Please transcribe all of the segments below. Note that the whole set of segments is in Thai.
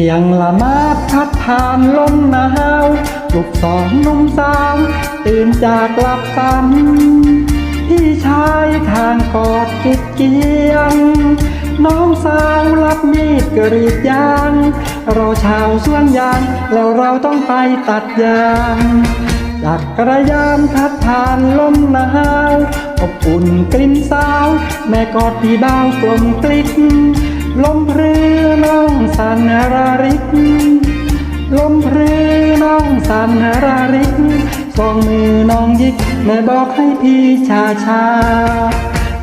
สียงละมาดพัดผ่านลมหนาวลุกสองนุ่มสาวตื่นจากหลับฝันพี่ชายทางกอดกิดเกียง น้องสาวรับมีดกรีดยาง เราชาวสวนยาง แล้วเราต้องไปตัดยางจากกระยานพัดผ่านลมหนาวอบอุ่นกลิ่นสาว แม่กอดพี่บ่าวกลมกลิก ลมเพลือน้องสันราริก ลมเพลือน้องสันราริกสองมือน้องยิกแม่บอกให้พี่ชาชา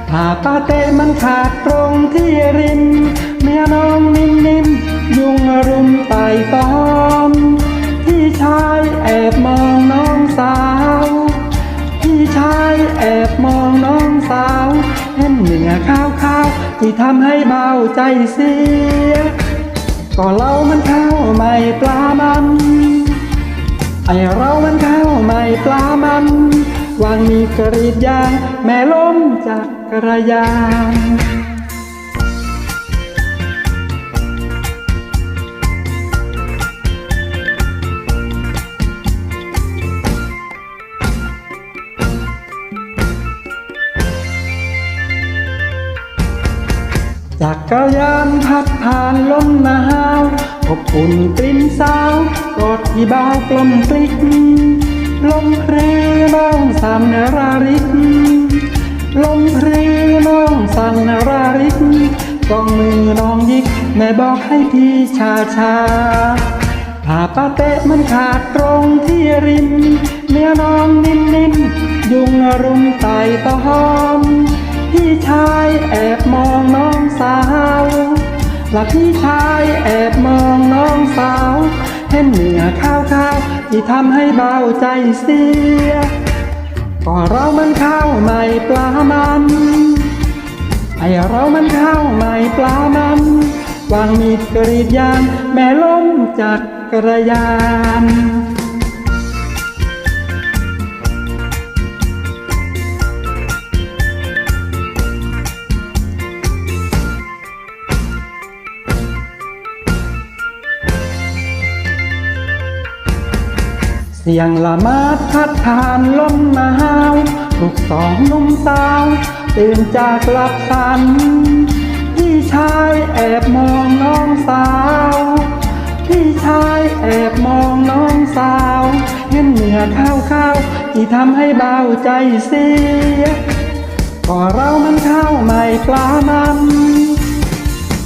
ถ้าป้าเตะมันขาดตรงที่ริม เมียน้องนิ่มนิ่มยุงรุมไต่ตอม พี่ชายแอบมองน้องสาว พี่ชายแอบมองน้องสาวเห็นเหนือข้าวข ที่ทำให้เบาใจเสีย ก็เรามันข้าวไม่ปลามัน ไอเรามันข้าวไม่ปลามันวางมีกรีดยาง แม่ล้มจากกระยาน กระยานพัดผ่านลมหนาวอบอุ่นกลิ่นสาวกอดที่บ่าวกลมกลิกลมเพรน้องสันราริกลมเพรน้องสันราริกกองมือน้องยิกแม่บอกให้พี่ชาชาถ้าป้าเตะมันขาดตรงที่ริมเมียน้องนิ่มนิ่มยุงรุมไต่ตอม พี่ชายแอบมองน้อง ละพี่ชายแอบมองน้องสาว เห็นเหนือข้าวข้าวที่ทำให้เบาใจเสียก็เรามันข้าวไม่ปลามันไอเรามันข้าวไม่ปลามันวางมีดกรีดยางแม่ล้มจากกระยาน เสียงละมาดพัดผ่านลมหนาวลูกสองนุ่มสาวตื่นจากหลับฝัน พี่ชายแอบมองน้องสาว พี่ชายแอบมองน้องสาวเห็นเหนือข้าวข้าวที่ทำให้เบาใจเสียก็เรามันข้าวไม่ปลามัน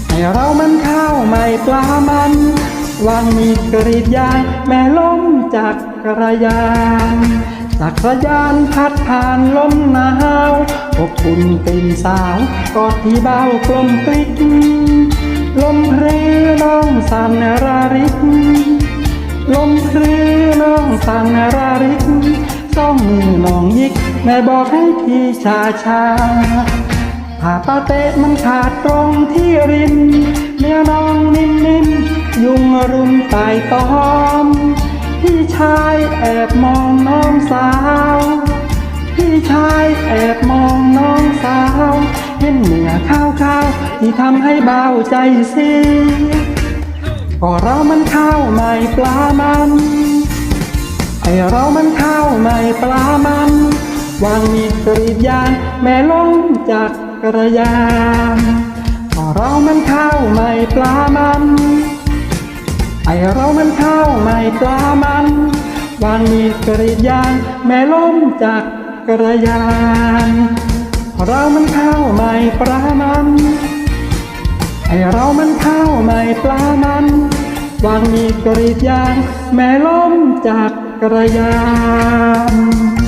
ให้เรามันข้าวไม่ปลามัน วางมีกรีดยางแม่ล้มจากกระยานจากรยานพัดผ่านลมหนาวอบอุ่นกลิ่นสาว กอดที่เบากลมกลิกลมเพรน้องสันราริก ลมเพรน้องสันราริกสองมือน้องยิก แม่บอกให้พี่ชาชาถ้าป้าเตะมันขาดตรงที่ริมเมียน้องนิ่มนิ่มๆ ยุงรุมไต่ตอม พี่ชายแอบมองน้องสาว พี่ชายแอบมองน้องสาว เห็นเหนือข้าวข้าวที่ทำให้เบาใจเสียก็เรามันข้าวไม่ปลามันไอเรามันข้าวไม่ปลามันวางมีดกรีดยางแม่ล้มจากกระยานก็เรามันข้าวไม่ปลามัน ไอเรามันข้าวไม่ปลามันวางมีกรีดยางแม่ล้มจากกระยาน เรามันข้าวไม่ปลามันไอเรามันข้าวไม่ปลามันวางมีกรีดยางแม่ล้มจากกระยาน